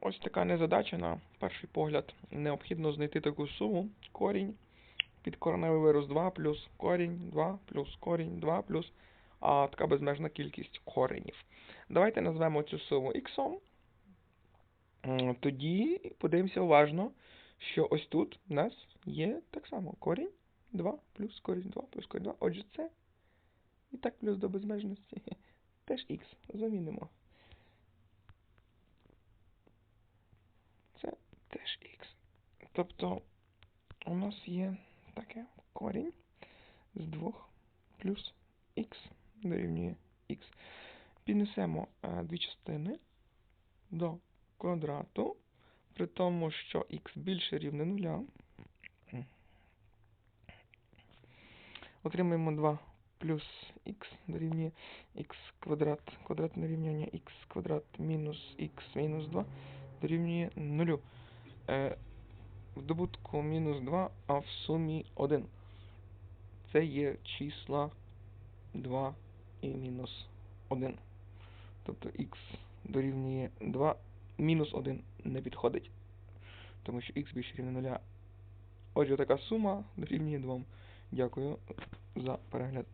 Ось така незадача на перший погляд. Необхідно знайти таку суму, корінь, підкореневий вирус 2 плюс корінь 2 плюс корінь 2 плюс, а така безмежна кількість коренів. Давайте назвемо цю суму х. Тоді подивимося уважно, що ось тут у нас є так само корінь 2 плюс корінь 2 плюс корінь 2. Отже, це і так плюс до безмежності. Теж х. Замінимо. Це теж х. Тобто у нас є таке корінь з 2 плюс х дорівнює х. Піднесемо е, дві частини до квадрату, при тому, що х більше рівне нуля. Отримаємо 2 плюс х дорівнює х квадрат, квадратне рівняння х квадрат мінус х мінус 2 дорівнює 0. В добутку мінус 2, а в сумі 1. Це є числа 2 і мінус 1. Тобто х дорівнює 2, мінус 1 не підходить, тому що х більше рівне 0. Отже, така сума дорівнює 2. Дякую за перегляд.